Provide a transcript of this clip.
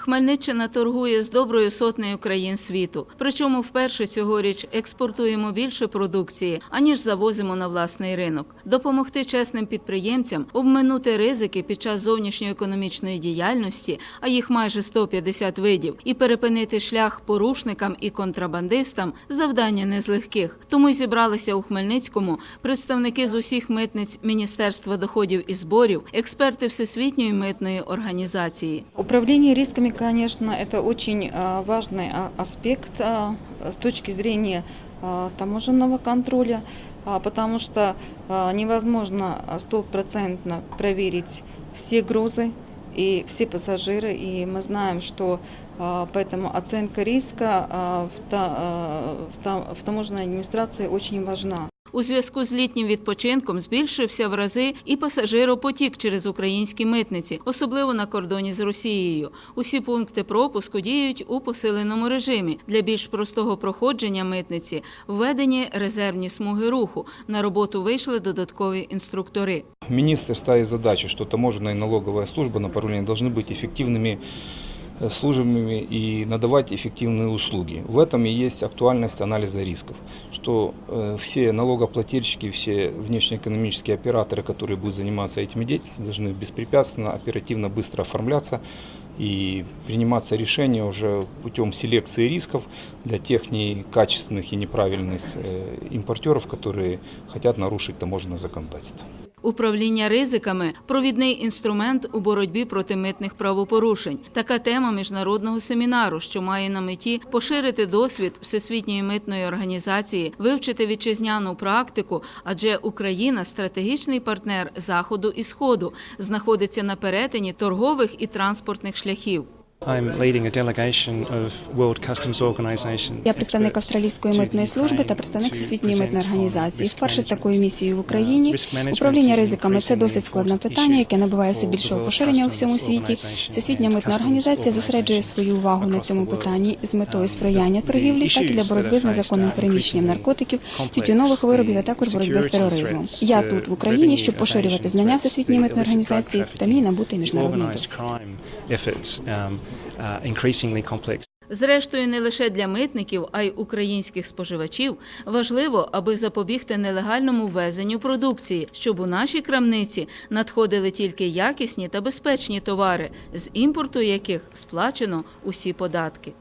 Хмельниччина торгує з доброю сотнею країн світу. Причому вперше цьогоріч експортуємо більше продукції, аніж завозимо на власний ринок. Допомогти чесним підприємцям обминути ризики під час зовнішньоекономічної діяльності, а їх майже 150 видів, і перепинити шлях порушникам і контрабандистам завдання не з легких. Тому й зібралися у Хмельницькому представники з усіх митниць Міністерства доходів і зборів, експерти Всесвітньої митної організації. Управление рисками, конечно, это очень э, важный а, аспект э, с точки зрения таможенного контроля, а, потому что невозможно стопроцентно проверить все грузы и все пассажиры, и мы знаем, что поэтому оценка риска в таможенной администрации очень важна. У зв'язку з літнім відпочинком збільшився в рази і пасажиропотік через українські митниці, особливо на кордоні з Росією. Усі пункти пропуску діють у посиленому режимі. Для більш простого проходження митниці введені резервні смуги руху. На роботу вийшли додаткові інструктори. Министр ставит задачу, что таможенная и налоговая служба на направлении должны быть эффективными э, Службами и надавать эффективные услуги. В этом и есть актуальность анализа рисков, что э, все налогоплательщики, все внешнеэкономические операторы, которые будут заниматься этими деятельностью, должны беспрепятственно, оперативно, быстро оформляться и приниматься решения уже путем селекции рисков для тех некачественных и неправильных э, импортеров, которые хотят нарушить таможенное законодательство. Управління ризиками провідний інструмент у боротьбі проти митних правопорушень. Така тема міжнародного семінару, що має на меті поширити досвід Всесвітньої митної організації, вивчити вітчизняну практику, адже Україна стратегічний партнер заходу і сходу, знаходиться на перетині торгових і транспортних шляхів. I'm leading a delegation of World Customs Organization. Я представник австралійської митної служби та представник всесвітньої митної організації. Вперше з такою місією в Україні управління ризиками це досить складне питання, яке набуває все більшого поширення у всьому світі. Всесвітня митна організація зосереджує свою увагу на цьому питанні з метою сприяння торгівлі, так і для боротьби з незаконним переміщенням наркотиків, тютюнових виробів, а також боротьби з тероризмом. Я тут в Україні, щоб поширювати знання всесвітньої митної організації та мій набути міжнародний досвід. Uh, increasingly complex. Зрештою, не лише для митників, а й українських споживачів важливо, аби запобігти нелегальному ввезенню продукції, щоб у нашій крамниці надходили тільки якісні та безпечні товари, з імпорту яких сплачено усі податки.